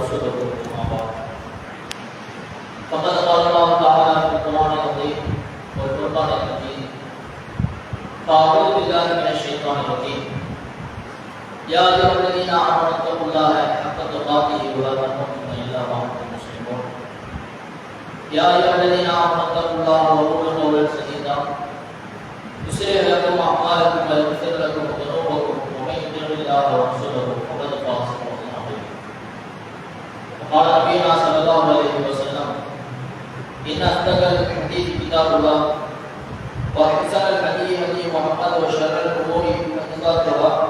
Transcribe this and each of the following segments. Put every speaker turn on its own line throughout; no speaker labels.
ورسوله أما بعد فقد قال الله تعالى في القرآن العظيم والفرقان الحكيم فأعوذ بالله من الشيطان الرجيم يا أيها الذين آمنوا اتقوا الله حق تقاته ولا تموتن إلا وأنتم مسلمون يا أيها الذين آمنوا اتقوا الله وقولوا قولا سديدا يصلح لكم أعمالكم ويغفر لكم ذنوبكم ومن يطع الله ورسوله إن أصدق الحديث كتاب الله وأحسن الحديث هدي محمد وشر الأمور محدثاتها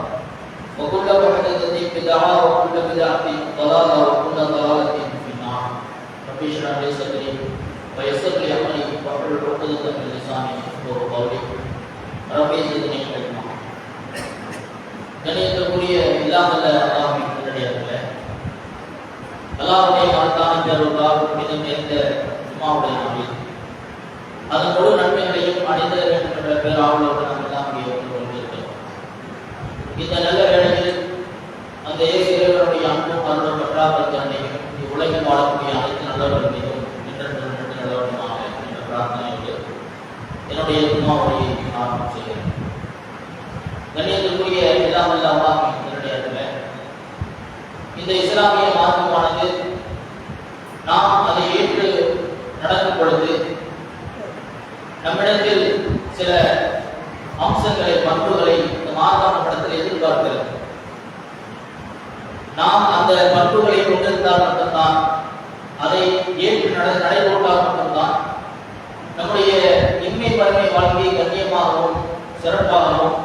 وكل محدثة بدعة وكل بدعة ضلالة وكل ضلالة في النار رب اشرح لي صدري ويسر لي أمري واحلل عقدة من لساني يفقهوا قولي رب زدني علما கணியத்துக்குரிய இல்லாமல்ல அல்லாஹின் நல்லடியார்களே அல்லாஹுடைய மகத்தான பெருவால் மிதம் எந்த உமாவுடைய நாளில் அதன் முழு நன்மைகளையும் அடைந்த வேண்டும் என்ற பேராவலோடு நாம் எல்லாம் இங்கே ஒன்று கொண்டிருக்கிறோம். இந்த நல்ல வேளையில் அந்த இயேசுடைய இறைவனுடைய அன்பும் அருளும் பற்றாத உலகில் வாழக்கூடிய அனைத்து நல்லவர்கள் மீதும் நின்று நல்லவர்களாக என்ற பிரார்த்தனையோடு என்னுடைய உமாவுடைய ஆரம்பம் செய்கிறேன். கண்ணியத்திற்குரிய எல்லாம் அல்ல இந்த இஸ்லாமிய மார்க்கமானது நாம் அதை நடக்கும் பொழுது நம்மிடத்தில் சில அம்சங்களை பண்புகளை இந்த மார்க்க படத்தில் எதிர்பார்க்கிறது. நாம் அந்த பண்புகளை கொண்டிருந்தால் மட்டும்தான் அதை ஏற்று நட நடைபோட்டால் மட்டும்தான் நம்முடைய இன்மை பன்மை வாழ்க்கையை கண்ணியமாகவும் சிறப்பாகவும்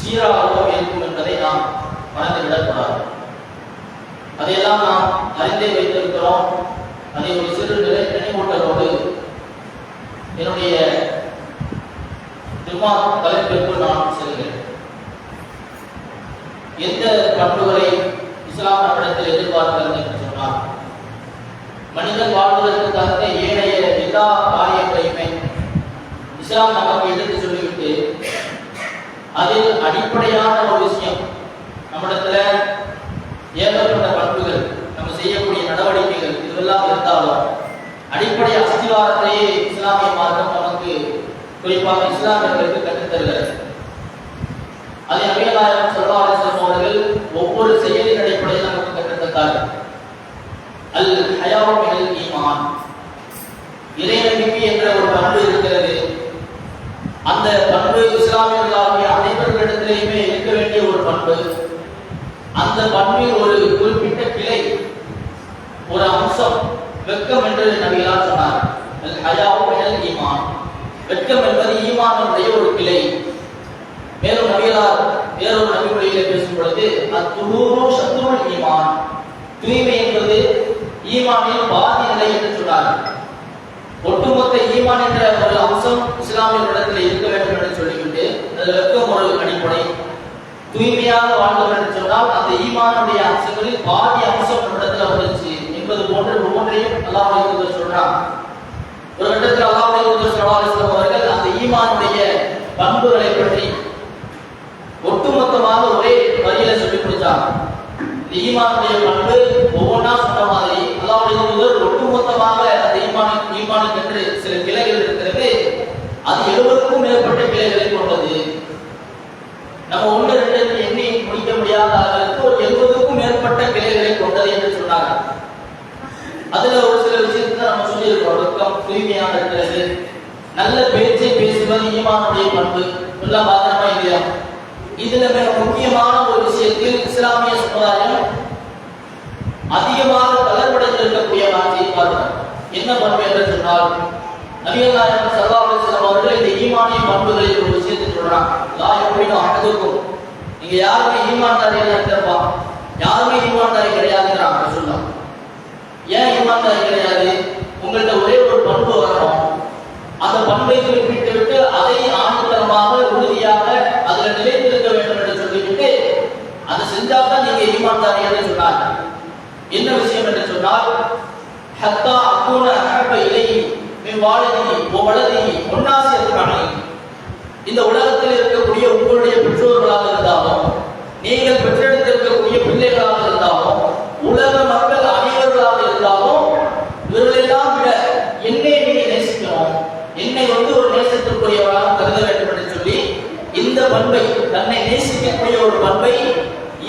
சீராகவும் இருக்கும் என்பதை நாம் மறந்துவிடக்கூடாது. அதையெல்லாம் நாம் அறிந்தே வைத்திருக்கிறோம். அதை ஒரு சிறு நிலை நினைவூட்டலோடு என்னுடைய ஜுமா தலைப்பிற்குள் நான் செல்கிறேன். எந்த பண்புகளை இஸ்லாம் நம்மிடத்தில் எதிர்பார்க்கிறது என்று சொன்னால் மனிதன் வாழ்வதற்கு தகுந்த ஏனைய எல்லா காரியங்களையுமே இஸ்லாம் நமக்கு எடுத்து சொல்லிவிட்டு அதில் அடிப்படையான ஒரு விஷயம் நம்மிடத்துல ஏகப்பட்ட பண்புகள் நம்ம செய்யக்கூடிய நடவடிக்கைகள் இதுவெல்லாம் இருந்தாலும் அடிப்படை அஸ்திவாரத்திலேயே இஸ்லாமிய மார்க்கம் நமக்கு குறிப்பாக இஸ்லாமியர்களுக்கு கற்றுத்தருகிறது அதை அபிநாயகம் சொல்வாரசம் அவர்கள் ஒவ்வொரு செயலின் அடிப்படையில் நமக்கு கற்றுத்தந்தார்கள் அல் ஹயாவும் ஈமான். இறை நம்பிக்கை என்ற ஒரு பண்பு இருக்கிறது. அந்த பண்பு இஸ்லாமியர்களாகிய அனைவர்களிடத்திலேயுமே இருக்க வேண்டிய ஒரு பண்பு. அந்த பண்பில் ஒரு குறிப்பிட்ட ஒரு அம்சம் வெட்கம் என்று நபிகளார் சொன்னார். ஹயாவும் ஈமான். வெட்கம் என்பது ஈமானுடைய ஒரு கிளை. மேலும் நபிகளார் வேறொரு நபிமொழியிலே பேசும் பொழுது அத்துஹூரு சத்துருள் ஈமான். தூய்மை என்பது ஈமானின் பாதி நிலை என்று சொன்னார். ஒட்டுமொத்த ஈமான் என்ற ஒரு அம்சம் இஸ்லாமியர்களிடத்தில் இருக்க வேண்டும் என்று சொல்லிவிட்டு அது வெட்கம் ஒரு அடிப்படை. தூய்மையாக வாழ்ந்தவர் என்று சொன்னால் அந்த ஈமானுடைய அம்சங்களில் பாதி அம்சம் இடத்துல வந்துச்சு என்பது போன்று ஒவ்வொன்றையும் அல்லாஹ் சொல்றான். ஒரு கட்டத்தில் அல்லாஹ் சலாஹம் அவர்கள் அந்த ஈமானுடைய பண்புகளை பற்றி ஒட்டுமொத்தமாக ஒரே வரியில சொல்லி கொடுத்தாங்க. இந்த ஈமானுடைய பண்பு ஒவ்வொன்றா சொன்ன மாதிரி அல்லாவுடைய ஒட்டுமொத்தமாக அந்த ஈமான ஈமானுக்கு என்று சில கிளைகள் இருக்கிறது. அது எழுபதுக்கும் மேற்பட்ட கிளைகளை கொண்டது. நம்ம ஒன்று ரெண்டு எண்ணி முடிக்க முடியாத அளவிற்கு ஒரு எழுபதுக்கும் மேற்பட்ட கிளைகளை கொண்டது என்று சொன்னாங்க அதுல ஒரு சில விஷயத்தை நம்ம சொல்லியிருக்கோம். ஒழுக்கம் தூய்மையாக இருக்கிறது. நல்ல பேச்சை பேசுவது ஈமானுடைய பண்பு. எல்லாம் பாத்திரமா இல்லையா? இதுல மிக முக்கியமான ஒரு விஷயத்தில் இஸ்லாமிய சமுதாயம் அதிகமாக தளர்வடைந்திருக்கக்கூடிய வார்த்தையை பார்க்கிறோம் என்ன பண்பு என்று சொன்னால் நபிகள் நாயகம் அவர்கள் இந்த ஈமானிய பண்புகளில் ஒரு விஷயத்தை சொல்றாங்க. லா எப்படினும் அஹதுக்கும். நீங்க யாருமே ஈமான்தாரிகள் இருக்கிறப்பா யாருமே ஈமான்தாரி கிடையாதுங்கிறாங்க. ஏன் ஈமான்தாரி கிடையாது உங்கள்கிட்ட ஒரே ஒரு பண்பு வரணும் அந்த பண்பை குறிப்பிட்டு விட்டு அதை ஆணித்தரமாக உறுதியாக அதுல நிலைத்திருக்க வேண்டும் என்று சொல்லிவிட்டு அதை செஞ்சாதான் நீங்க ஈமான்தாரியாக சொன்னாங்க என்ன விஷயம் என்று சொன்னால் ஹத்தா அக்கூன அஹப்ப இலை மின் வாழதி ஓ ஒன்னாசியத்துக்கான இந்த உலகத்தில் இருக்கக்கூடிய உங்களுடைய பெற்றோர்களாக இருந்தாலும் நீங்கள் பெற்றெடுத்திருக்கக்கூடிய பிள்ளைகளாக பண்பை தன்னை நேசிக்கக்கூடிய ஒரு பண்பை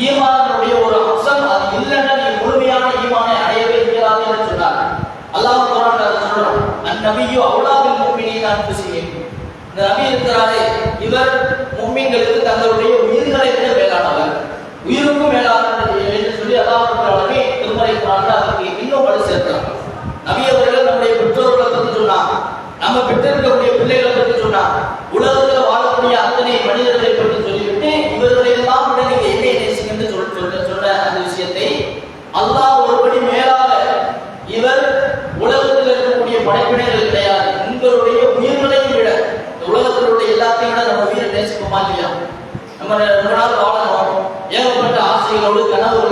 ஈமானுடைய ஒரு அம்சம் அது இல்லைன்னா நீ முழுமையான ஈமானை அடையவே இயலாது என்று சொன்னார் அல்லாஹ் குரான் சொல்றான் அந்நபியோ அவ்வளாவின் மும்மினை நான் செய்யும் இந்த நபி இருக்கிறாரே இவர் மும்மின்களுக்கு தங்களுடைய உயிர்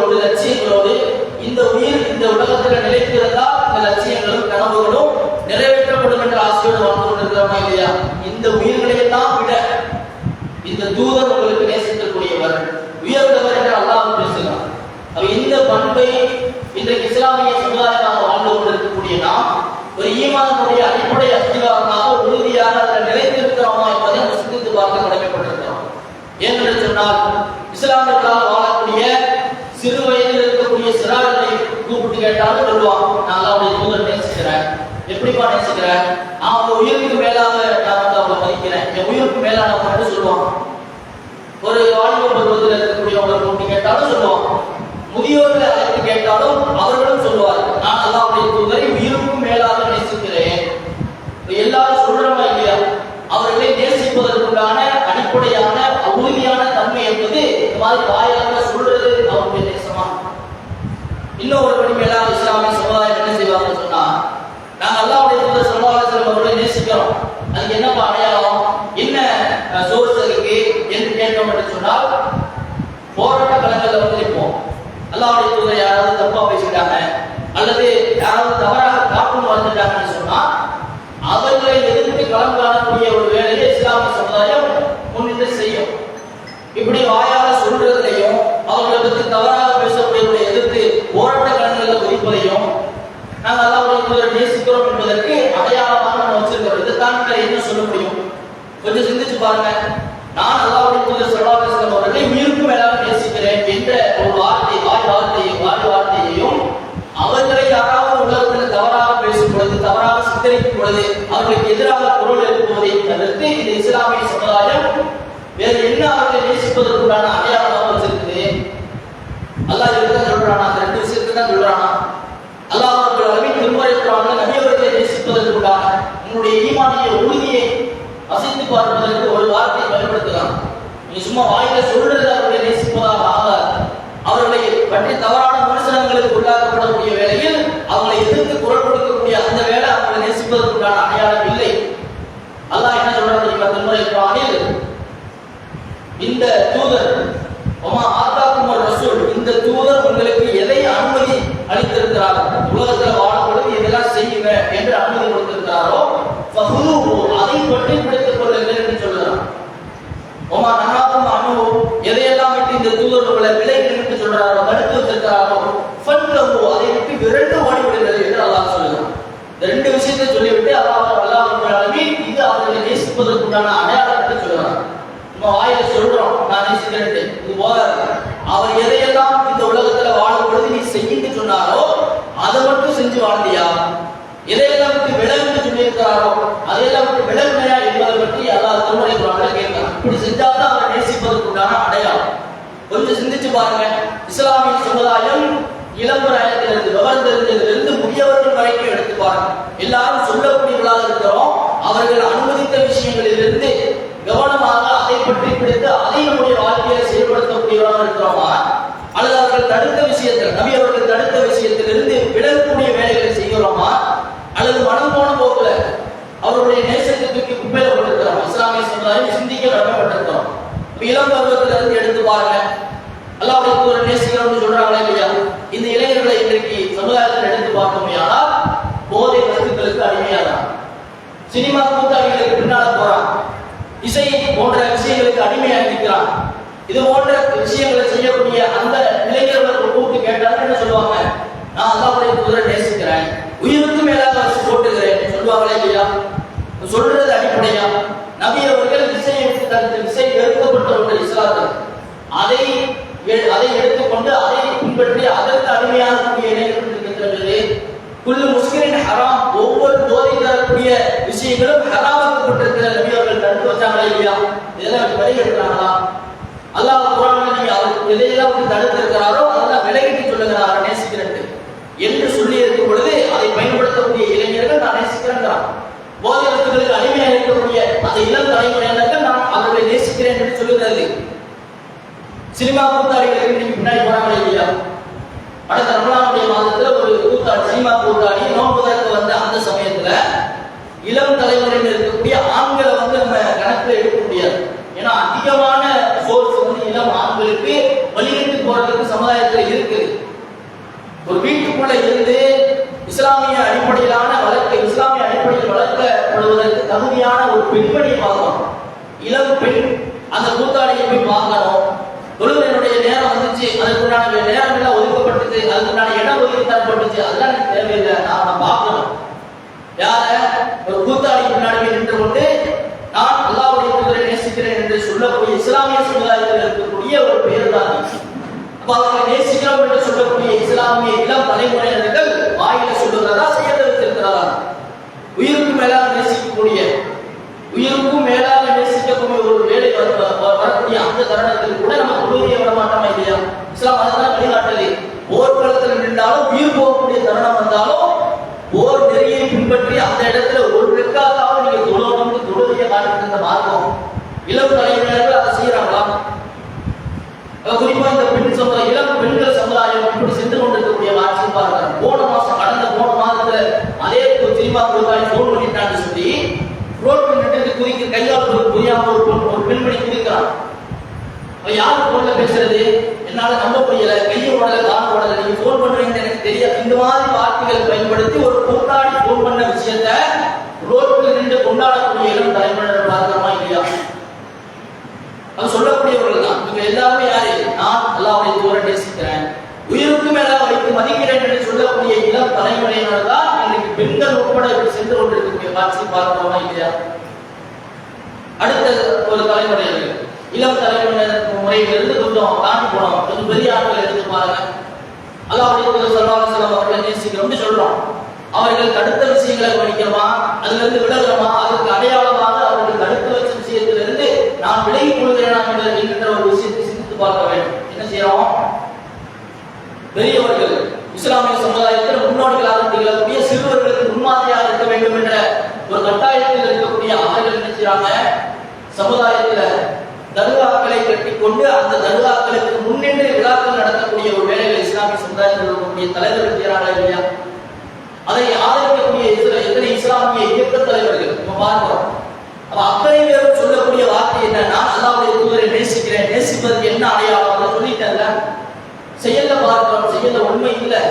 ஒரு லட்சியங்களோடு இந்த உயிர் இந்த உலகத்தில் நிலைத்திருந்தால் இந்த லட்சியங்களும் கனவுகளும் நிறைவேற்றப்படும் என்ற ஆசையோடு வாழ்ந்து கொண்டிருக்கிறோமா இல்லையா? இந்த உயிர்களையெல்லாம் விட இந்த தூதர் உங்களுக்கு நேசிக்கக்கூடியவர் உயர்ந்தவர் என்று அல்லாஹ் பேசுகிறார் அப்ப இந்த பண்பை இன்றைக்கு இஸ்லாமிய சமுதாயமாக வாழ்ந்து கொண்டிருக்கக்கூடிய நாம் ஒரு ஈமானுடைய அடிப்படை அஸ்திகாரமாக உறுதியாக அதில் நிலைத்திருக்கிறோமா என்பதை சிந்தித்து பார்க்க கடமைப்பட்டிருக்கிறோம். ஏனென்று சொன்னால் இஸ்லாமியர்களாக வாழக்கூடிய சிறு வயதில் இருக்கக்கூடிய சிறார்களை கூப்பிட்டு கேட்டாலும் சொல்லுவான் நான் அல்லாவுடைய தூதர் நேசிக்கிறேன். எப்படிப்பா நேசிக்கிறேன்? நான் அவங்க உயிருக்கு மேலாக நான் வந்து அவங்களை மதிக்கிறேன். என் உயிருக்கு மேலானவங்க மட்டும் சொல்லுவான். ஒரு வாலிப பருவத்தில் இருக்கக்கூடியவங்களை கூட்டி கேட்டாலும் சொல்லுவான். முதியோர்களை அழைத்து கேட்டாலும் அவர்களும் சொல்லுவார் நான் அல்லாவுடைய தூதரை உயிருக்கும் மேலாக நேசிக்கிறேன். எல்லாரும் சொல்றமா இல்லையா? அவர்களை நேசிப்பதற்குண்டான அடிப்படையான உறுதியான தன்மை என்பது இந்த மாதிரி வாயிலாக சொல்றது அவருடைய நேசமா? இன்னும் ஒரு படி மேலாக இஸ்லாமிய சமுதாயம் என்ன செய்வாங்கன்னு சொன்னா நாங்க அல்லாவுடைய தூதர் சமுதாயத்தில் அவர்களை நேசிக்கிறோம் அதுக்கு என்னப்பா அடையாளம் என்ன சோர்ஸ் இருக்கு என்று கேட்டோம் என்று சொன்னால் போராட்ட களங்கள்ல வந்து நிற்போம் அல்லாவுடைய தூதரை யாராவது தப்பா பேசிட்டாங்க அல்லது யாராவது தவறாக காப்பும் வந்துட்டாங்கன்னு சொன்னா அவர்களை எதிர்த்து களம் காணக்கூடிய ஒரு வேலையை இஸ்லாமிய சமுதாயம் முன்னிட்டு செய்யும். இப்படி வாயால சொல்றதையும் அவர்களை பற்றி தவறாக பேசக்கூடியவர்களை எதிர்த்து போராட்ட களங்களில் குறிப்பதையும் நாங்கள் அல்லாவுடைய தூதரை நேசிக்கிறோம் என்பதற்கு அடையாளமாக நம்ம வச்சிருக்கிறோம் இதைத்தான் வேற என்ன சொல்ல முடியும்? கொஞ்சம் சிந்திச்சு பாருங்க. நான் அல்லாவுடைய தூதர் சல்லாஹ் அவர்களை உயிருக்கு நேசிப்பதற்குண்டான அடையாளமாக வச்சிருக்குது அல்லாஹ் இதுதான் சொல்றானா? அந்த ரெண்டு விஷயத்துக்கு தான் சொல்றானா? அல்லாஹ் அவர்கள் அளவில் திருமறை நபியவர்களை நபி அவர்களை நேசிப்பதற்குண்டான ஈமானிய உறுதியை வசித்து பார்ப்பதற்கு ஒரு வார்த்தையை பயன்படுத்தலாம். நீ சும்மா வாயில சொல்றது அவர்களை நேசிப்பதாக ஆகாது. அவர்களை பற்றி தவறான விமர்சனங்களுக்கு உள்ளாக்கப்படக்கூடிய வேளையில் அவங்களை எதிர்த்து குரல் கொடுக்கக்கூடிய அந்த வேலை அவர்களை நேசிப்பதற்குண்டான அடையாளம் இல்லை. அல்லாஹ் என்ன சொல்றாங்க தெரியுமா? திருமறை குரானில் இந்த தூதர் ஒமா ரசூல் இந்த தூதர் உங்களுக்கு எதை அனுமதி அளித்திருக்கிறார்? உலகத்தில் வாழப்படுது இதெல்லாம் செய்ய என்று அனுமதி கொடுத்திருக்கிறாரோ ஃபஹுதுஹு, அதை பற்றி பிடித்துக் கொள்ளுங்கள் என்று சொல்கிறார் ஒமா நகாக்கும் அனு எதையெல்லாம் விட்டு இந்த தூதர் உங்களை விலைகள் என்று சொல்றாரோ தடுத்து வச்சிருக்கிறாரோ ஃபன்லஹு, அதை விட்டு விரண்டு ஓடிவிடுங்கள் என்று அல்லாஹ் சொல்லுகிறார் இந்த ரெண்டு விஷயத்தை சொல்லிவிட்டு அல்லாஹ் அல்லாஹ் ரப்பல் ஆலமீன் இது அவர்களை நேசிப்பதற்குண்டான அடையாளத்தை சொல்கிறார் நம்ம வாயில சொல்றோம் நான் நேசிக்கிறேன் இது போதாது அவர் எதையெல்லாம் இந்த உலகத்துல வாழும் பொழுது நீ செய்யின்னு சொன்னாரோ அதை மட்டும் செஞ்சு வாழ்ந்தியா எதையெல்லாம் விட்டு விலகுன்னு சொல்லியிருக்கிறாரோ அதையெல்லாம் விட்டு விலகுனையா என்பதை பற்றி அல்லாஹ் திருமலை குரான்ல இப்படி செஞ்சாதான் அவரை நேசிப்பதற்குண்டான அடையாளம். கொஞ்சம் சிந்திச்சு பாருங்க. இஸ்லாமிய சமுதாயம் இளம்பராயத்திலிருந்து விவரம் தெரிஞ்சதிலிருந்து முதியவர்கள் வரைக்கும் எடுத்து பாருங்க. எல்லாரும் சொல்லக்கூடியவர்களாக இருக்கிறோம். அவர்கள் அனுமதித்த விஷயங்களிலிருந்து கவனமாக அதை பற்றி பிடித்து அதை நம்முடைய வாழ்க்கையை செயல்படுத்தக்கூடியவராக இருக்கிறோமா? அல்லது அவர்கள் தடுத்த விஷயத்தில் நபி அவர்கள் தடுத்த விஷயத்திலிருந்து விலகக்கூடிய வேலைகளை செய்கிறோமா? அல்லது மனம் போன போக்குல அவருடைய நேசத்தை தூக்கி குப்பையில போட்டிருக்கிறோம் சொல்றாரு சிந்திக்க கடமைப்பட்டிருக்கிறோம் இளம் பருவத்துல இருந்து எடுத்து பாருங்க. அல்லாவுடைய ஒரு நேசிக்கிறோம்னு சொல்றாங்களே இல்லையா? இந்த இளைஞர்களை இன்றைக்கு சமுதாயத்தில் எடுத்து பார்த்தோமையானால் போதை வசதிகளுக்கு அடிமையாதான் சினிமா கூட்டாளிகளுக்கு பின்னால போறான். இசை போன்ற விஷயங்களுக்கு அடிமையாக இருக்கிறான் இது போன்ற விஷயங்களை செய்யக்கூடிய அந்த இளைஞர்களுக்கு கூப்பிட்டு கேட்டாலும் என்ன சொல்லுவாங்க? நான் அல்லாவுடைய தூதரை நேசிக்கிறேன் உயிருக்கு மேலாக வச்சு போட்டுகிறேன் சொல்லுவாங்களே இல்லையா சொல்றது அடிப்படையா நபி அவர்கள் இசையை விட்டு தடுத்து இசை வெறுக்கப்பட்ட ஒன்று அதை அதை எடுத்துக்கொண்டு அதை பின்பற்றி அதற்கு அடிமையாக கூடிய இளைஞர்கள் இருக்கின்றது குல்லு முஸ்லிமின் ஹராம் ஒவ்வொரு போதை தரக்கூடிய இருக்கக்கூடிய விஷயங்களும் ஹராமாக்கப்பட்டிருக்கிற நபி அவர்கள் தடுத்து வச்சாங்களா இல்லையா? இதெல்லாம் விலகி எடுக்கிறாங்களா அல்லாஹ் குரான் நீங்க அவர் எதையெல்லாம் வந்து தடுத்திருக்கிறாரோ அதெல்லாம் விலகிட்டு சொல்லுகிறாரா நேசிக்கிறேன் என்று சொல்லி இருக்கும் பொழுது அதை பயன்படுத்தக்கூடிய இளைஞர்கள் நான் நேசிக்கிறேங்கிறான் போதை வஸ்துகளுக்கு அடிமையாக இருக்கக்கூடிய அந்த இளம் தலைமுறையினர்கள் நான் அவர்களை நேசிக்கிறேன் என்று சொல்லுகிறது. சினிமா கூத்தாடிகளுக்கு இன்னைக்கு பின்னாடி போறாங்களே இல்லையா? அடுத்த ரமலானுடைய மாதத்துல ஒரு கூத்தாடி சினிமா கூத்தாடி நோன்புதற்கு வந்த அந்த சமயத்துல இளம் தலைமுறையில் இருக்கக்கூடிய ஆண்களை வந்து நம்ம கணக்குல எடுக்க முடியாது. ஏன்னா அதிகமான சோர்ஸ் வந்து இளம் ஆண்களுக்கு வலியுறுத்தி போறதுக்கு சமுதாயத்துல இருக்குது ஒரு வீட்டுக்குள்ள இருந்து இஸ்லாமிய அடிப்படையிலான வளர்க்க இஸ்லாமிய அடிப்படையில் வளர்க்கப்படுவதற்கு தகுதியான ஒரு பெண்மணியை பார்க்கணும். இளம் பெண் அந்த கூத்தாடியை போய் பார்க்கணும். தொழுகையினுடைய நேரம் வந்துச்சு அதுக்குண்டான நேரம் எல்லாம் ஒதுக்கப்பட்டுச்சு அதுக்குண்டான இடம் ஒதுக்கி தரப்பட்டுச்சு. அதெல்லாம் எனக்கு தேவையில்லை. நான் நான் பார்க்கணும். யார? ஒரு கூத்தாடி பின்னாடி நின்று கொண்டு நான் அல்லாவுடைய தூதரை நேசிக்கிறேன் என்று சொல்லக்கூடிய இஸ்லாமிய சமுதாயத்தில் இருக்கக்கூடிய ஒரு பெயர் தான் அப்ப அவர்களை நேசிக்கிறோம் என்று சொல்லக்கூடிய இஸ்லாமிய இளம் தலைமுறையினர்கள் வாயில சொல்லுகிறதா செய்ய இருக்கிறதா உயிருக்கு மேலாக நேசிக்கக்கூடிய உயிருக்கும் மேல வரக்கூடிய அந்த தருணத்தில் கூட நம்ம தொழுகையை விட மாட்டோமா இல்லையா? இஸ்லாம் அதுதான் வழிகாட்டது போர்க்களத்தில் நின்றாலும் உயிர் போகக்கூடிய தருணம் வந்தாலும் போர் நெறியை பின்பற்றி அந்த இடத்துல ஒரு ரெக்காதாவது நீங்க தொழணும்னு தொழுகையை காட்டுறது இந்த மார்க்கம். இளம் தலைமுறையினர்கள் அதை செய்யறாங்களா? குறிப்பா இந்த பெண் சமுதாயம் இளம் பெண்கள் சமுதாயம் இப்படி சென்று கொண்டிருக்கக்கூடிய காட்சி பாருங்க. போன மாசம் கடந்த போன மாதத்துல அதே ஒரு சினிமா கொடுத்தாடி போன் பண்ணிட்டான்னு சொல்லி ரோட்ல நின்று குதிக்க கையால் ஒரு புரியாம ஒரு ஒரு பெண்மணி குதிக்கிறான். அவன் யாரு போன்ல பேசுறது? என்னால நம்ப முடியல. கையை உடல கால் ஓடல. நீங்க போன் பண்றீங்கன்னு எனக்கு தெரியாது. இந்த மாதிரி வார்த்தைகள் பயன்படுத்தி ஒரு கூட்டாடி போன் பண்ண விஷயத்த ரோட்ல நின்று கொண்டாடக்கூடிய இளம் தலைமுறையினர் பார்க்கிறோமா இல்லையா? அது சொல்லக்கூடியவர்கள் தான். இவங்க எல்லாருமே யாரு? நான் அல்லாவுடைய தூர நேசிக்கிறேன். உயிருக்கு மேல வைத்து மதிக்கிறேன் என்று சொல்லக்கூடிய இளம் தலைமுறையினர் தான் பெண்கள் உட்பட இப்படி சென்று கொண்டிருக்கக்கூடிய காட்சி பார்க்கிறோமா இல்லையா? அடுத்த ஒரு தலைமுறையினர் இளம் தலைமுறை முறையில் இருந்து கொஞ்சம் தாண்டி போனோம். கொஞ்சம் பெரிய ஆட்கள் எடுத்து பாருங்க. அல்லாவுடைய தூதர் சல்லாஹ் செல்லம் அவர்களை நேசிக்கிறோம்னு சொல்றோம். அவர்கள் தடுத்த விஷயங்களை கவனிக்கிறோமா அதுல இருந்து விலகிறோமா அதுக்கு அடையாளமாக அவர்கள் தடுத்து வச்ச விஷயத்திலிருந்து நான் விலகி கொள்கிறேனா என்று என்கின்ற ஒரு விஷயத்தை சிந்தித்து பார்க்க வேண்டும். என்ன செய்யறோம்? பெரியவர்கள் இஸ்லாமிய சமுதாயத்தில் ஒரு கட்டாயத்தில் இருக்கக்கூடிய ஆண்கள் என்ன செய்றாங்க? சமுதாயத்துல தர்காக்களை கட்டிக்கொண்டு அந்த தருகாக்களுக்கு முன்னின்று விழாக்கள் நடத்தக்கூடிய ஒரு வேலைகள் இஸ்லாமிய சமுதாயத்தில் இருக்கக்கூடிய தலைவர்கள் செய்யறாங்களா இல்லையா? அதை ஆதரிக்கக்கூடிய எத்தனை இஸ்லாமிய இயக்க தலைவர்கள். நம்ம பார்க்கிறோம் அப்ப அத்தனை பேரும் சொல்லக்கூடிய வார்த்தை என்னன்னா அல்லாவுடைய தூதரை நேசிக்கிறேன். நேசிப்பதற்கு என்ன அடையாளம்? அதை சொல்லிட்டேன்ல. செயல்ல பார்க்கிறோம். செயல்ல உண்மை இல்லை.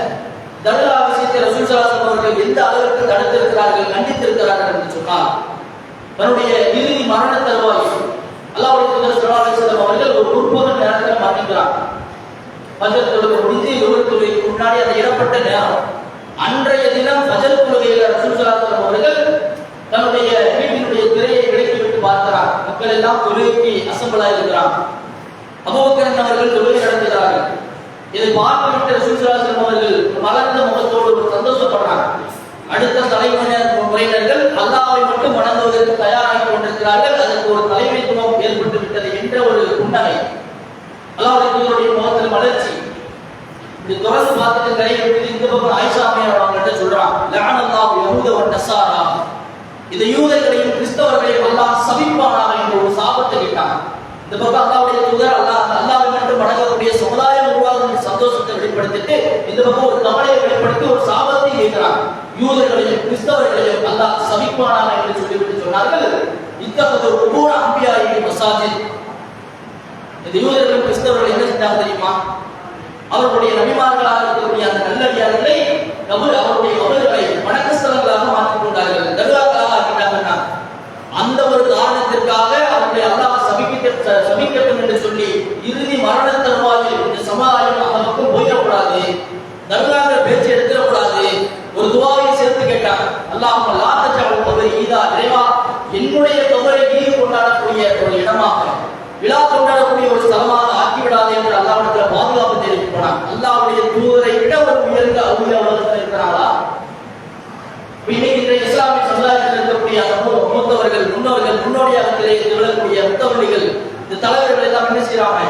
தர்கா விஷயத்தை ரசூல் சலாசம் அவர்கள் எந்த அளவிற்கு தடுத்திருக்கிறார்கள் கண்டித்திருக்கிறார்கள் என்று சொன்னால் தன்னுடைய இறுதி மரண தருவாய் அல்லாவுடைய தூதர் அவர்கள் ஒரு முற்பகல் நேரத்தில் மரணிக்கிறார். ஃபஜர் தொழுகை முடிஞ்சு லுஹர் தொழுகைக்கு முன்னாடி அந்த இடப்பட்ட நேரம் அன்றைய தினம் ஃபஜர் தொழுகையில் ரசூல் சலாசம் அவர்கள் தன்னுடைய வீட்டினுடைய திரையை விலக்கி விட்டு பார்க்கிறார். மக்கள் எல்லாம் தொழுகைக்கு அசம்பிளா இருக்கிறார் அபுபக்கரன் அவர்கள் தொழுகை நடத்துகிறார்கள். இதை பார்த்துவிட்டு ரசூல் சலாசம் அவர்கள் மலர்ந்த முகத்தோடு ஒரு சந்தோஷப்படுறாங்க. அடுத்த தலைமுறையினர் முறையினர்கள் அல்லாஹ்வை மட்டும் வணங்குவதற்கு தயாராகி கொண்டிருக்கிறார்கள். அதற்கு ஒரு தலைமைத்துவம் ஏற்பட்டு விட்டது என்ற ஒரு புன்னகை. அல்லாவுடைய முகத்தில் வளர்ச்சி. இந்த துறந்து பார்த்துட்டு கை விட்டு இந்த பக்கம் ஆயிஷா அவங்க அவங்கள்ட்ட சொல்றான் லஅனல்லாஹு யஹூத வ இந்த யூதர்களையும் கிறிஸ்தவர்களையும் அல்லாஹ் சபிப்பானாக என்ற ஒரு சாபத்தை கேட்டான் இந்த பக்கம் அல்லாவுடைய தூதர் அல்லாஹ் அல்லாஹ் மட்டும் வணங்கக்கூடிய சமுதாயம் உருவாகும் சந்தோஷத்தை வெளிப்படுத்திட்டு இந்த பக்கம் ஒரு கவலையை வெளிப்படுத்தி ஒரு சாபத்தை கேட்கிறான் யூதர்களையும் கிறிஸ்தவர்களையும் அல்லாஹ் சபிப்பானாக என்று சொல்லிவிட்டு சொன்னார்கள். இத்தகைய ஒரு பூர அம்பியாயி மசாஜித். இந்த யூதர்கள் கிறிஸ்தவர்கள் என்ன செஞ்சாங்க தெரியுமா? அவர்களுடைய நபிமார்களாக இருக்கக்கூடிய அந்த நல்லடியார்களை கபர் அவருடைய இறுதி மரண தருவாது இந்த சமுதாயம் அந்த பக்கம் போயிடக்கூடாது. தர்காங்கிற பேச்சு எடுத்துடக்கூடாது. ஒரு துவாவை சேர்த்து கேட்டான். அல்லாஹ் லாத்தஜாவல் தொகை ஈதா நிறைவா என்னுடைய தொகை ஈடு கொண்டாடக்கூடிய ஒரு இடமாக விழா கொண்டாடக்கூடிய ஒரு ஸ்தலமாக ஆக்கிவிடாது என்று அல்லாவிடத்தில் பாதுகாப்பு தெரிவித்து போனான் அல்லாவுடைய தூதரை விட ஒரு உயர்ந்த அவுளியா உலகத்தில் இருக்கிறாளா இன்னைக்கு இன்றைய இஸ்லாமிய சமுதாயத்தில் இருக்கக்கூடிய மூத்தவர்கள் முன்னோர்கள் முன்னோடியாக விளங்கக்கூடிய முத்தவள்ளிகள் இந்த தலைவர் செய்யறாங்க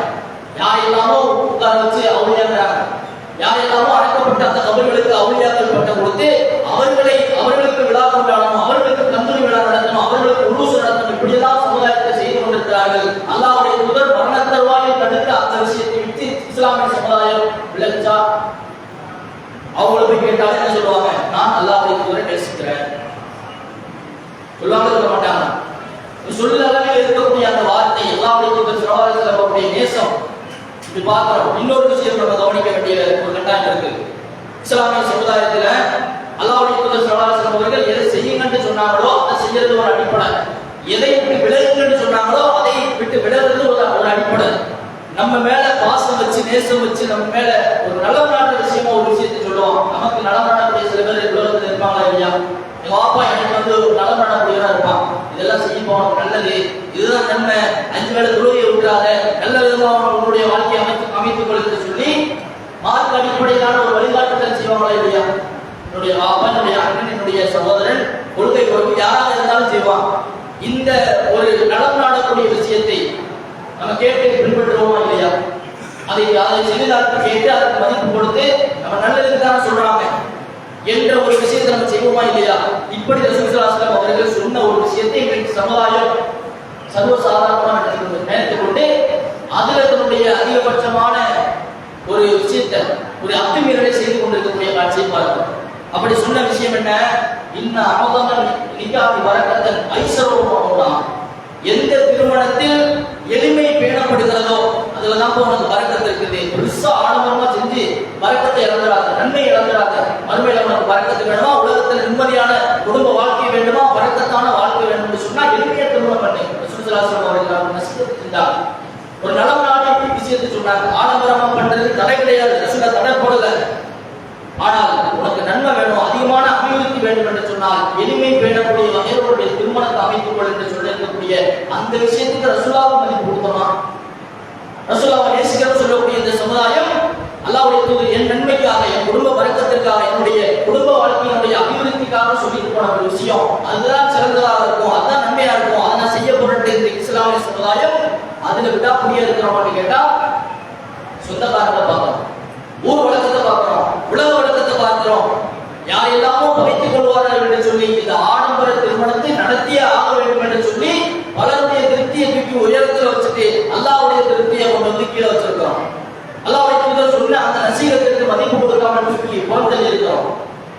யார் எல்லாமோ உட்கார வச்சு அவுளியாங்கிறாங்க யார் எல்லாமோ அழைக்கப்பட்ட அந்த கபர்களுக்கு அவுளியாக்கள் பட்டம் கொடுத்து அவர்களை அவர்களுக்கு விழா கொண்டாடணும் அவர்களுக்கு கந்தூரி விழா நடத்தணும் அவர்களுக்கு உருசு நடத்தணும் இப்படியெல்லாம் சமுதாயத்தை செய்து கொண்டிருக்கிறார்கள் அல்லாவுடைய முதல் மரண தருவாயில் தடுத்து அந்த விஷயத்தை விட்டு இஸ்லாமிய சமுதாயம் விளக்குச்சா அவங்கள போய் கேட்டாலும் என்ன சொல்லுவாங்க நான் அல்லாவுடைய தூதரை நேசிக்கிறேன் சொல்லாம இருக்க மாட்டாங்க சொல்ல அளவில் இருக்கக்கூடிய அந்த வார்த்தை அல்லாவுடைய தூதர் நேசம். இது பார்க்கிறோம். இன்னொரு விஷயம் நம்ம கவனிக்க வேண்டிய ஒரு கட்டாயம் இருக்கு. இஸ்லாமிய சமுதாயத்துல அல்லாவுடைய தூதர் சிறவாரத்தில் அவர்கள் எதை செய்யுங்கன்னு சொன்னாங்களோ அதை செய்யறது ஒரு அடிப்படை. எதை விட்டு விலகுங்கன்னு சொன்னாங்களோ அதை விட்டு விலகுறது ஒரு ஒரு அடிப்படை. நம்ம மேல பாசம் வச்சு நேசம் வச்சு நம்ம மேல ஒரு நல்ல நாட்டு விஷயமா ஒரு விஷயத்தை சொல்லுவோம். நமக்கு நல்ல நாடக்கூடிய சில பேர் உலகத்தில் இருப்பாங்களா இல்லையா? எங்க அப்பா எனக்கு வந்து ஒரு நல்ல நாடக்கூடியவரா இருப்பான். இதெல்லாம் செய்யும் போனோம் நல்லது. துரோகியை நல்ல விதமாக உங்களுடைய வாழ்க்கையை அமைத்து அமைத்துக் கொள்கிறது சொல்லி மார்க் அடிப்படையிலான ஒரு வழிகாட்டுதல் செய்வாங்களா இல்லையா? என்னுடைய அப்பா என்னுடைய அண்ணன் என்னுடைய சகோதரன் கொள்கை பொறுப்பு யாராக இருந்தாலும் செய்வான். இந்த ஒரு நலம் நாடக்கூடிய விஷயத்தை நம்ம கேட்டு பின்பற்றுவோமா இல்லையா? அதை அதை செவிதார்த்து கேட்டு அதற்கு மதிப்பு கொடுத்து நம்ம நல்லதுக்கு தானே சொல்றாங்க. என்ற ஒரு விஷயத்தை நம்ம செய்வோமா இல்லையா? இப்படி ரசூலுல்லாஹி அவர்கள் சொன்ன ஒரு விஷயத்தை இன்றைக்கு சமுதாயம் சர்வசாதாரணமாக நினைத்து நினைத்துக் கொண்டு அதுல தன்னுடைய அதிகபட்சமான ஒரு விஷயத்தை ஒரு அத்துமீறலை செய்து கொண்டிருக்கக்கூடிய காட்சியை பார்க்கிறோம். அப்படி சொன்ன விஷயம் என்ன? இன்ன அமதமன் நிகாதி வரக்கத்தன் ஐசரோகம் எந்த திருமணத்தில் எளிமை பேணப்படுகிறதோ அதுல தான் உனக்கு வரக்கத்து இருக்குது. பெருசா ஆடம்பரமா செஞ்சு வரக்கத்தை இழந்துடாத நன்மை இழந்துடாத மறுமையில உனக்கு வரக்கத்து வேணுமா? உலகத்தில் நிம்மதியான குடும்ப வாழ்க்கை வேண்டுமா வரக்கத்தான வாழ்க்கை வேணும்னு சொன்னா எளிமையா திருமணம் பண்ணி? சுற்றுலாசிரம் அவர்கள் நசித்து ஒரு நலம் நாடு விஷயத்தை சொன்னாங்க. ஆடம்பரமா பண்றது தடை கிடையாது. ரசூலா தடை போடல. ஆனால் உனக்கு நன்மை வேணும் அதிகமான அபிவிருத்தி வேண்டும் என்று சொன்னால் எளிமை பேணக்கூடிய வகையில் உன்னுடைய திருமணத்தை அமைத்துக் கொள் என்று சொல்லியிருக்கக்கூடிய அந்த விஷயத்துக்கு ரசுலாவை மதிப்பு கொடுத்தோமா ரசூலாவை நேசிக்கிறோம் சொல்லக்கூடிய இந்த சமுதாயம் அல்லாவுடைய தூது என் நன்மைக்காக என் குடும்ப வழக்கத்திற்காக என்னுடைய குடும்ப வாழ்க்கையின் அபிவிருத்திக்காக சொல்லிட்டு போன ஒரு விஷயம். அதுதான் சிறந்ததாக இருக்கும். அதுதான் நன்மையா இருக்கும். அதை செய்ய பொருட்டு இந்த இஸ்லாமிய சமுதாயம் அதுல விட்டா புரிய இருக்கிறோம்னு கேட்டா சொந்தக்காரத்தை பார்க்கணும் ஊர் வழக்கத்தை பார்க்கிறோம். உலக வழக்கத்தை பார்க்கிறோம். யார் எல்லாமோ பகைத்துக் கொள்வார்கள் என்று சொல்லி இந்த ஆடம்பர திருமணத்தை நடத்திய ஆக வேண்டும் என்று சொல்லி பலருடைய திருப்தியை தூக்கி உயரத்தில் வச்சுட்டு அல்லாவுடைய திருப்தியை கொண்டு வந்து கீழே வச்சிருக்கிறோம். அல்லாவுடைய தூதர் சொன்ன அந்த நசீகத்திற்கு மதிப்பு கொடுக்காமல் சொல்லி புறத்தில் இருக்கிறோம்.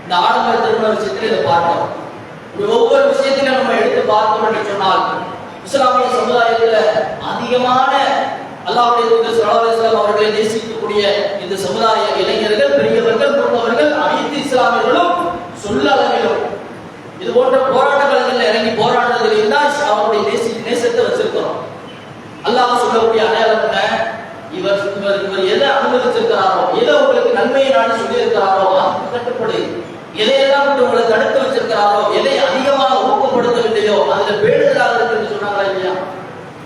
இந்த ஆடம்பர திருமண விஷயத்தில் இதை பார்க்கலாம் இப்படி ஒவ்வொரு விஷயத்திலும் நம்ம எடுத்து பார்த்தோம் என்று சொன்னால் இஸ்லாமிய சமுதாயத்துல அதிகமான அல்லாவுடைய தூதர் சலாஹ் அவர்களை நேசிக்கக்கூடிய இந்த சமுதாய இளைஞர்கள் பெரியவர்கள் மூத்தவர்கள் அனைத்து இஸ்லாமியர்களும் சொல்ல இது போன்ற போராட்ட களங்களில் இறங்கி போராடுறதுலையும் தான் அவருடைய நேசி நேசத்தை வச்சிருக்கிறோம் அல்லாஹ் சொல்லக்கூடிய அடையாளம் என்ன? இவர் இவர் இவர் எதை அனுமதிச்சிருக்கிறாரோ எதை உங்களுக்கு நன்மையை நான் சொல்லியிருக்கிறாரோ அது கட்டுப்படு எதையெல்லாம் விட்டு உங்களை தடுத்து வச்சிருக்கிறாரோ எதை அதிகமாக ஊக்கப்படுத்தவில்லையோ அதுல பேடுதலாக இருக்குன்னு சொன்னாங்களா இல்லையா?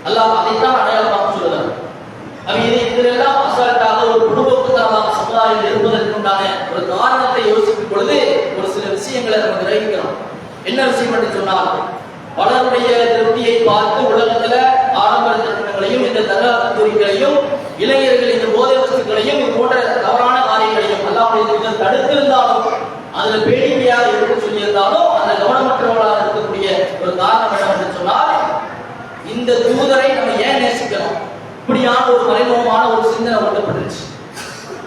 அல்லாஹ் அதைத்தான் அடையாளமாக சொல்லுறார் அப்ப இதை இதிலெல்லாம் அசால்ட்டாக ஒரு குடும்பத்துக்காக சமுதாயம் இருப்பதற்கு உண்டான ஒரு காரணத்தை யோசிக்கும் பொழுது ஒரு சில விஷயங்களை நம்ம கிரகிக்கிறோம் என்ன விஷயம் என்று சொன்னால் பலருடைய திருப்தியை பார்த்து உலகத்துல ஆடம்பர திட்டங்களையும் இந்த தகவல் கல்லூரிகளையும் இளைஞர்கள் இந்த போதை வஸ்துக்களையும் இது போன்ற தவறான காரியங்களையும் அல்லாவுடைய தடுத்திருந்தாலும் அதுல பேடிக்கையாக இருக்க சொல்லியிருந்தாலும் அந்த கவனமற்றவர்களாக இருக்கக்கூடிய ஒரு காரணம் என்னவென்று சொன்னால் இந்த தூதரை நம்ம ஏன் நேசிக்கணும்? இப்படியான ஒரு மறைமுகமான ஒரு சிந்தனை ஒட்டப்பட்டுருச்சு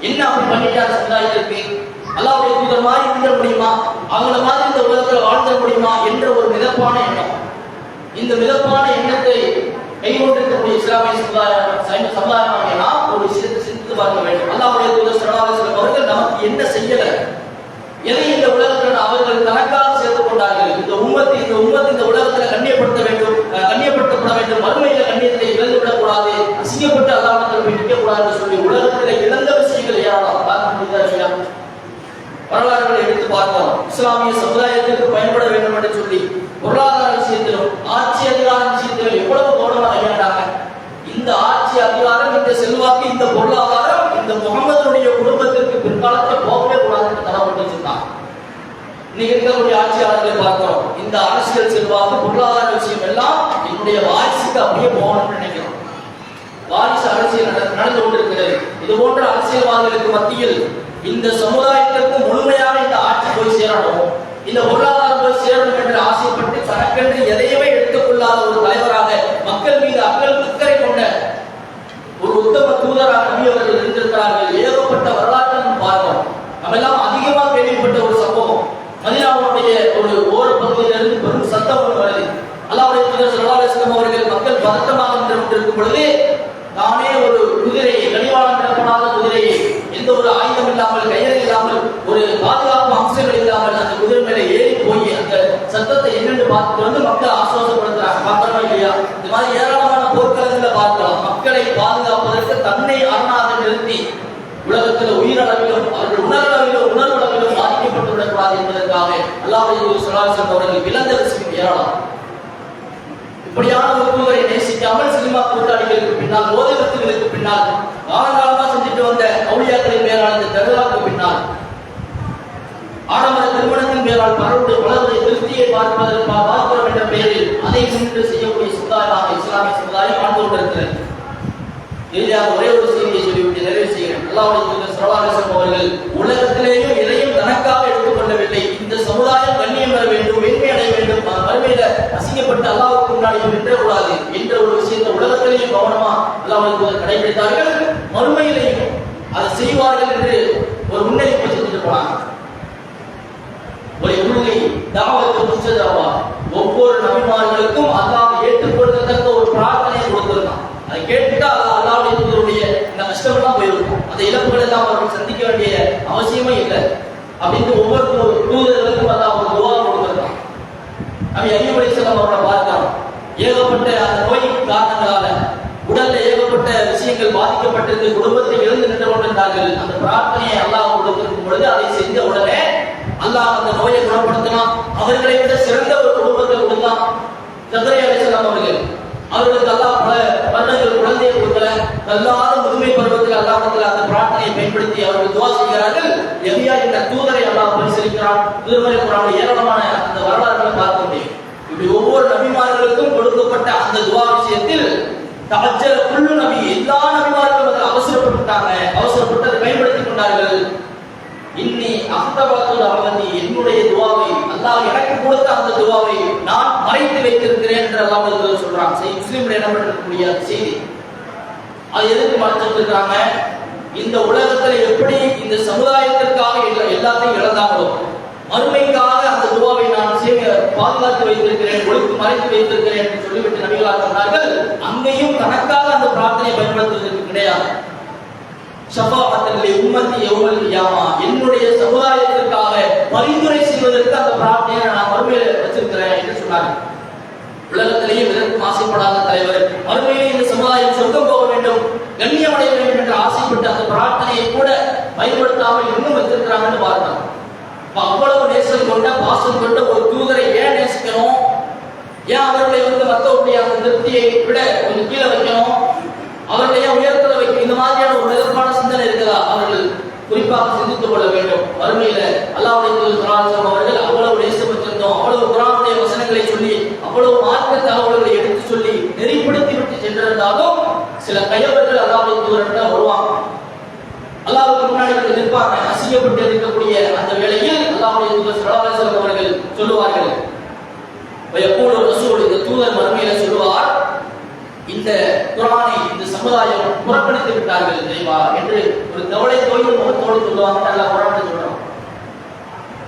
என்ன அப்படி பண்ணிட்டார் சமுதாயத்திற்கு அல்லாவுடைய தூதர் மாதிரி இருந்துட முடியுமா? அவங்கள மாதிரி இந்த உலகத்தில் வாழ்ந்துட முடியுமா என்ற ஒரு மிதப்பான எண்ணம். இந்த மிதப்பான எண்ணத்தை கைகொண்டிருக்கக்கூடிய இஸ்லாமிய சமுதாயம் சைவ சமுதாயமாக ஒரு விஷயத்தை சிந்தித்து பார்க்க வேண்டும் அல்லாவுடைய தூதர் சரணாலயம் அவர்கள் நமக்கு என்ன செய்யல எதை இந்த உலகத்தில் அவர்கள் தனக்காக சேர்த்துக் கொண்டார்கள் இந்த உம்மத்தை இந்த உம்மத்து இந்த உலகத்துல கண்ணியப்படுத்த வேண்டும் அஹ், கண்ணியப்படுத்தப்பட வேண்டும் மறுமையில கண்ணியத்தை இழந்துவிடக் கூடாது அசிங்கப்பட்டு அல்லாமத்தில் போய் நிற்க கூடாதுன்னு சொல்லி உலகத்துல இழந்த விஷயங்கள் ஏராளம் பார்க்க முடியுதா இல்லையா வரலாறுகளை எடுத்து பார்த்தோம் இஸ்லாமிய சமுதாயத்திற்கு பயன்பட வேண்டும் என்று சொல்லி பொருளாதார விஷயத்திலும் ஆட்சி அதிகார விஷயத்திலும் எவ்வளவு கவனமாக கையாண்டாங்க இந்த ஆட்சி அதிகாரம் இந்த செல்வாக்கு இந்த பொருளாதாரம் இந்த முகமதுடைய குடும்பத்திற்கு பிற்காலத்தில் போகவே கூடாதுன்னு தரப்பட்டு வச்சிருக்காங்க இன்னைக்கு இருக்கக்கூடிய ஆட்சியாளர்களை பார்க்கிறோம் இந்த அரசியல் செல்வாக்கு பொருளாதார விஷயம் எல்லாம் என்னுடைய வாரிசு வாரிசுக்கு அப்படியே போகணும்னு நினைக்கிறோம் வாரிசு அரசியல் நட- நடந்து கொண்டிருக்கிறது இது போன்ற அரசியல்வாதிகளுக்கு மத்தியில் இந்த சமுதாயத்திற்கு முழுமையாக இந்த ஆட்சி போய் சேரணும் இந்த பொருளாதாரம் போய் சேரணும் என்று ஆசைப்பட்டு தனக்கென்று எதையுமே எடுத்துக்கொள்ளாத ஒரு தலைவராக மக்கள் மீது அக்கல் அக்கறை கொண்ட ஒரு உத்தம தூதராக நபி அவர்கள் இருந்திருக்கிறார்கள் ஏகப்பட்ட வரலாற்றை நம்ம பார்க்கிறோம் நம்ம எல்லாம் அதிகமாக கேள்விப்பட்ட ஒரு சம்பவம் மதினாவுடைய ஒரு ஓர பகுதியிலிருந்து பெரும் சத்தம் ஒன்று வருது அல்லாவுடைய தூதர் ஸல்லல்லாஹு அலைஹி வஸல்லம் அவர்கள் மக்கள் பதட்டமாக இருக்கும் பொழுது நானே ஒரு குதிரையை கடிவாளம் இடப்படாத குதிரையை எந்த ஒரு ஆயுதம் இல்லாமல் கயிறு இல்லாமல் ஒரு பாதுகாப்பு அம்சங்கள் இல்லாமல் அந்த குதிரை மேலே ஏறி போய் அந்த சத்தத்தை என்னென்று பார்த்துட்டு வந்து மக்கள் ஆசுவாசப்படுத்துறாங்க. பார்க்கறோமா இல்லையா? இந்த மாதிரி ஏராளமான போர்க்களங்களை பார்க்கலாம். மக்களை பாதுகாப்பதற்கு தன்னை அரணாக நிறுத்தி உலகத்தில் உயிரளவிலும் அவர்கள் உணர்வளவிலும் உணர்வளவிலும் பாதிக்கப்பட்டு விடக்கூடாது என்பதற்காக அல்லாஹ் சொல்லாசன் அவர்கள் இழந்த ஏராளம் இப்படியான ஒரு நேசிக்காமல் சினிமா கூட்டாளிகளுக்கு பின்னால் போதை வத்துகளுக்கு பின்னால் காலங்காலமா செஞ்சுட்டு வந்த அவுளியாக்களின் மேலான இந்த தகவலுக்கு பின்னால் ஆடம்பர திருமணத்தின் பேரால் பலருடைய வளர்ந்து திருப்தியை பார்ப்பதற்காக பார்க்கிறோம் என்ற பெயரில் அதை முன்னிட்டு செய்யக்கூடிய சமுதாயமாக இஸ்லாமிய சமுதாயம் வாழ்ந்து கொண்டிருக்கிறது. இறுதியாக ஒரே ஒரு செய்தியை சொல்லிவிட்டு நிறைவு செய்கிறேன். அல்லாவுடைய தூதர் அவர்கள் உலகத்திலேயும் எதையும் தனக்காக எடுத்துக்கொள்ளவில்லை இந்த சமுதாயம் கண்ணியம் பெற வேண்டும் வேண்டும் அஹ் மறுமையில அசிங்கப்பட்டு அல்லாவுக்கு முன்னாடி நின்ற கூடாது என்ற ஒரு விஷயத்தை உலகத்திலேயும் கவனமா அல்லாவுக்கு கடைபிடித்தார்கள். மறுமையிலேயும் அதை செய்வார்கள் என்று ஒரு முன்னெடுப்பு செஞ்சுட்டு போனாங்க. ஒரு உள்ளி தாவத்து முஸ்தஜாவா ஒவ்வொரு நபிமார்களுக்கும் அல்லாஹ் ஏற்றுக்கொள்ளத்தக்க ஒரு பிரார்த்தனையை கொடுத்திருந்தான். அதை கேட்டுட்டா அல்லாஹ் அல்லாஹ்வுடைய தூதருடைய இந்த கஷ்டம் போயிருக்கும். அந்த இழப்புகள் எல்லாம் அவர்கள் சந்திக்க வேண்டிய அவசியமே இல்லை. அப்படின்னு ஒவ்வொரு தூதர்களுக்கும் அல்லாஹ் ஒரு துவா நபி அய்யூப் செல்லம் அவர்களை பார்க்கிறோம் ஏகப்பட்ட அந்த நோயின் காரணங்களால உடல்ல ஏகப்பட்ட விஷயங்கள் பாதிக்கப்பட்டிருந்து குடும்பத்தை இழந்து நின்று கொண்டிருந்தார்கள். அந்த பிரார்த்தனையை அல்லாஹ் கொடுத்திருக்கும் பொழுது அதை செஞ்ச உடனே அல்லாஹ் அந்த நோயை குணப்படுத்தினான். அவர்களை விட சிறந்த ஒரு குடும்பத்தை கொடுத்தான். சந்திரை அலிசல்லாம் அவர்கள். அவர்களுக்கு அல்லாஹ் பல வருடங்கள் குழந்தையை கொடுக்கல. எல்லாரும் முதுமை பருவத்தில் அல்லாஹ்விடத்தில் அந்த பிரார்த்தனையை பயன்படுத்தி அவர்கள் துவா செய்கிறார்கள். எலியா என்ற தூதரை அல்லாஹ் பரிசீலிக்கிறான். திருமலை குரான் ஏராளமான அந்த வரலாறுகளை பார்க்க முடியும். இப்படி ஒவ்வொரு நபிமார்களுக்கும் கொடுக்கப்பட்ட அந்த துவா விஷயத்தில் தவஜல குள்ளு நபி எல்லா நபிமார்களும் அதில் அவசரப்பட்டுட்டாங்க. அவசரப்பட்டு அதை பயன்படுத்திக் கொண்டார்கள். இன்னி அஹ்தபாத்துல் அவதி என்னுடைய துவாவை அல்லாஹ் எனக்கு கொடுத்த அந்த துவாவை நான் மறைத்து வைத்திருக்கிறேன் என்று அல்லாஹ் சொல்றான். சொல்றாங்க சரி முஸ்லீம்ல என்ன பண்ணக்கூடிய செய்தி. அது எதுக்கு மறைச்சிருக்காங்க இந்த உலகத்துல எப்படி இந்த சமுதாயத்திற்காக எல்லாத்தையும் இழந்தாங்களோ மறுமைக்காக அந்த துவாவை நான் சேமி பாதுகாத்து வைத்திருக்கிறேன் ஒழுங்கு மறைத்து வைத்திருக்கிறேன் என்று சொல்லிவிட்டு நபிகளாக சொன்னார்கள். அங்கேயும் தனக்காக அந்த பிரார்த்தனையை பயன்படுத்துவதற்கு கிடையாது. ஷஃபாஅத்தன் உம்மத்தி யௌமல் கியாமா என்னுடைய சமுதாயத்திற்காக பரிந்துரை செய்வதற்கு அந்த பிரார்த்தனையை நான் மறுமையில வச்சிருக்கிறேன் என்று சொன்னாங்க உலகத்திலேயே எதற்கும் ஆசைப்படாத தலைவர். மறுமையிலே இந்த சமுதாயம் சொர்க்கம் போக வேண்டும் கண்ணியமடைய வேண்டும் என்று ஆசைப்பட்டு அந்த பிரார்த்தனையை கூட பயன்படுத்தாமல் இன்னும் வச்சிருக்கிறாங்கன்னு பார்க்கலாம் அவ்வளவு நேசம் கொண்ட பாசம் கொண்ட ஒரு தூதரை ஏன் நேசிக்கணும்? ஏன் அவர்களை வந்து மற்றவருடைய அந்த திருப்தியை விட கொஞ்சம் கீழே வைக்கணும்? அவர்களை ஏன் உயரத்துல வைக்கணும் இந்த மாதிரியான ஒரு நிரப்பான சிந்தனை இருக்கிறதா அவர்கள் குறிப்பாக சிந்தித்துக் கொள்ள வேண்டும். வறுமையில அல்லாவுடைய குரான் அவர்கள் அவ்வளவு நேசப்பட்டிருந்தோம் வச்சிருந்தோம் அவ்வளவு குரானுடைய வசனங்களை சொல்லி அவ்வளவு மார்க்க தகவல்களை எடுத்து சொல்லி நெறிப்படுத்தி விட்டு சென்றிருந்தாலும் சில கையவர்கள் அல்லாவுடைய தூதர்கிட்ட வருவாங்க. அல்லாவுக்கு முன்னாடி நிற்பாங்க. அசிங்கப்பட்டு இருக்கக்கூடிய அந்த வேளையில் அல்லாவுடைய தூதர் ஸல்லல்லாஹு அவர்கள் சொல்லுவார்கள். எப்போது ரசூல். இந்த தூதர் மறுமையில சொல்லுவார் இந்த குரானை இந்த சமுதாயம் புறக்கணித்து விட்டார்கள் தெய்வா என்று ஒரு கவலை தோய்வு முகத்தோடு சொல்லுவாங்க. நல்லா குரான் சொல்றோம்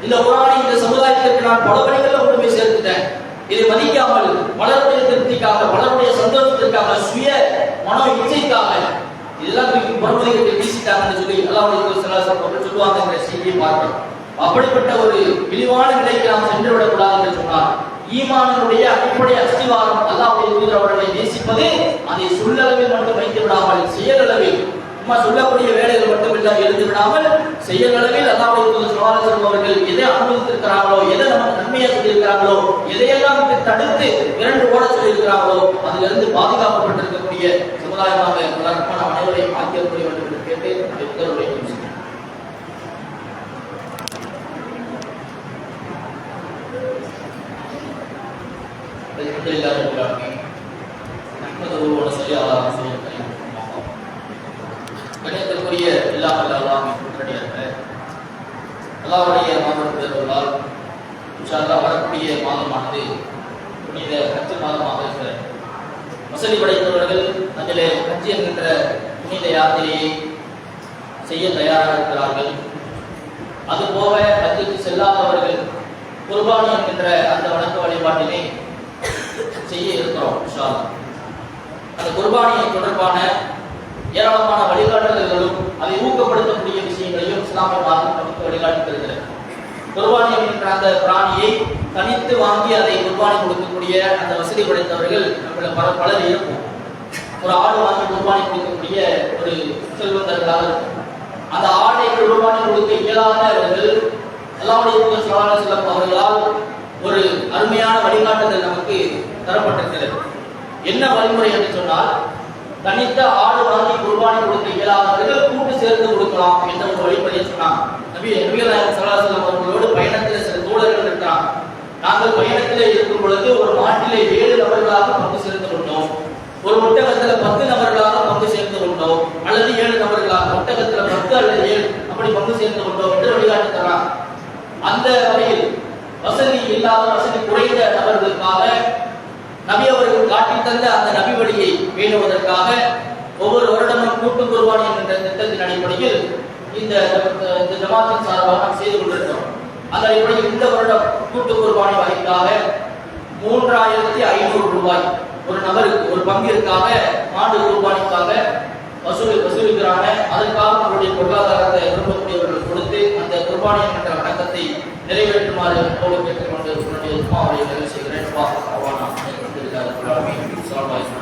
இந்த குரானை இந்த சமுதாயத்திற்கு நான் பல வழிகளில் கொண்டு போய் சேர்த்துட்டேன். இதை மதிக்காமல் பலருடைய திருப்திக்காக பலருடைய சந்தோஷத்திற்காக சுய மனோ இச்சைக்காக. இதெல்லாம் தூக்கி புறமுதுகிட்டு வீசிட்டாங்கன்னு சொல்லி அல்லாஹ் அவர்கள் சொல்லுவாங்க என்ற செய்தியை பார்க்கிறோம். அப்படிப்பட்ட ஒரு இழிவான நிலைக்கு நாம் சென்று விடக்கூடாது என்று சொன்னார் ஈமானினுடைய அடிப்படை அஸ்திவாரம் அல்லாவுடைய தூதர் அவர்களை நேசிப்பது அதை சொல்லளவில் மட்டும் வைத்து விடாமல் செயலளவில் சும்மா சொல்லக்கூடிய வேலைகள் மட்டும் இல்லாமல் எழுந்து விடாமல் செயலளவில் அல்லாவுடைய தூதர் ஸல்லல்லாஹு அவர்கள் எதை அனுபவித்திருக்கிறார்களோ எதை நமக்கு நன்மையா சொல்லியிருக்கிறார்களோ எதையெல்லாம் தடுத்து இரண்டு ஓட சொல்லியிருக்கிறார்களோ அதிலிருந்து பாதுகாக்கப்பட்டிருக்கக்கூடிய சமுதாயமாக வளர்ப்பான அனைவரையும் ஆக்கியக்கூடிய الحمد لله رب العالمين نحمده ونصلي على رسوله الكريم கணியத்திற்குரிய எல்லா அல்லாஹ் குற்றடியார்கள் அல்லாவுடைய மாதம் பெருவர்களால் இன்ஷால்லா வரக்கூடிய மாதமானது புனித ஹஜ் மாதமாக இருக்கிறது. வசதி படைத்தவர்கள் அதிலே ஹஜ் என்கின்ற புனித யாத்திரையை செய்ய தயாராக இருக்கிறார்கள். அதுபோக ஹஜ்ஜுக்கு செல்லாதவர்கள் குர்பானி என்கின்ற அந்த வணக்க வழிபாட்டினை செய்ய இருக்கிறோம் இன்ஷா அந்த குர்பானியை தொடர்பான ஏராளமான வழிகாட்டுதல்களும் அதை ஊக்கப்படுத்தக்கூடிய விஷயங்களையும் இஸ்லாமிய மார்க்கம் நமக்கு வழிகாட்டுகிறது குர்பானி அந்த பிராணியை தனித்து வாங்கி அதை குர்பானி கொடுக்கக்கூடிய அந்த வசதி படைத்தவர்கள் நம்மள பல பலர் இருக்கும் ஒரு ஆடு வாங்கி குர்பானி கொடுக்கக்கூடிய ஒரு செல்வந்தர்களாக இருக்கும் அந்த ஆடை குர்பானி கொடுக்க இயலாதவர்கள் அல்லாவுடைய தூதர் அவர்களால் ஒரு அருமையான வழிகாட்டுதல் நமக்கு தரப்பட்டிருக்கிறது. என்ன வழிமுறை என்று சொன்னால் தனித்த ஆடு வாங்கி குர்பானி கொடுக்க இயலாதவர்கள் கூட்டு சேர்ந்து கொடுக்கலாம் என்ற ஒரு வழிமுறையை சொன்னாங்க. நபி நபிகள் அவர்களோடு பயணத்தில் சில தோழர்கள் இருக்கிறாங்க. நாங்கள் பயணத்தில் இருக்கும் பொழுது ஒரு நாட்டிலே ஏழு நபர்களாக பங்கு சேர்ந்து கொண்டோம். ஒரு ஒட்டகத்துல பத்து நபர்களாக பங்கு சேர்ந்து கொண்டோம். அல்லது ஏழு நபர்களாக ஒட்டகத்துல பத்து அல்லது ஏழு அப்படி பங்கு சேர்ந்து கொண்டோம் என்று வழிகாட்டு தரான் அந்த வகையில் வசதி இல்லாத வசதி குறைந்த நபர்களுக்காக நபி அவர்கள் காட்டி தந்த அந்த நபி வழியை பேணுவதற்காக ஒவ்வொரு வருடமும் கூட்டு குருவான் என்ற திட்டத்தின் அடிப்படையில் இந்த இந்த ஜமாத்தின் சார்பாக செய்து கொண்டிருக்கிறோம் அந்த அடிப்படையில் இந்த வருடம் கூட்டு குருபானி வகைக்காக மூன்றாயிரத்தி ஐநூறு ரூபாய் ஒரு நபருக்கு ஒரு பங்கிற்காக மாடு குருபானிக்காக வசூல் வசூலிக்கிறாங்க. அதற்காக அவருடைய பொருளாதாரத்தை விரும்பக்கூடியவர்கள் கொடுத்து அந்த குருபானி என்ற வணக்கத்தை நிறைவேற்றுமாறு போல கேட்டுக்கொண்டு உன்னுடைய உமா செய்கிறேன் العالمين صلى الله عليه وسلم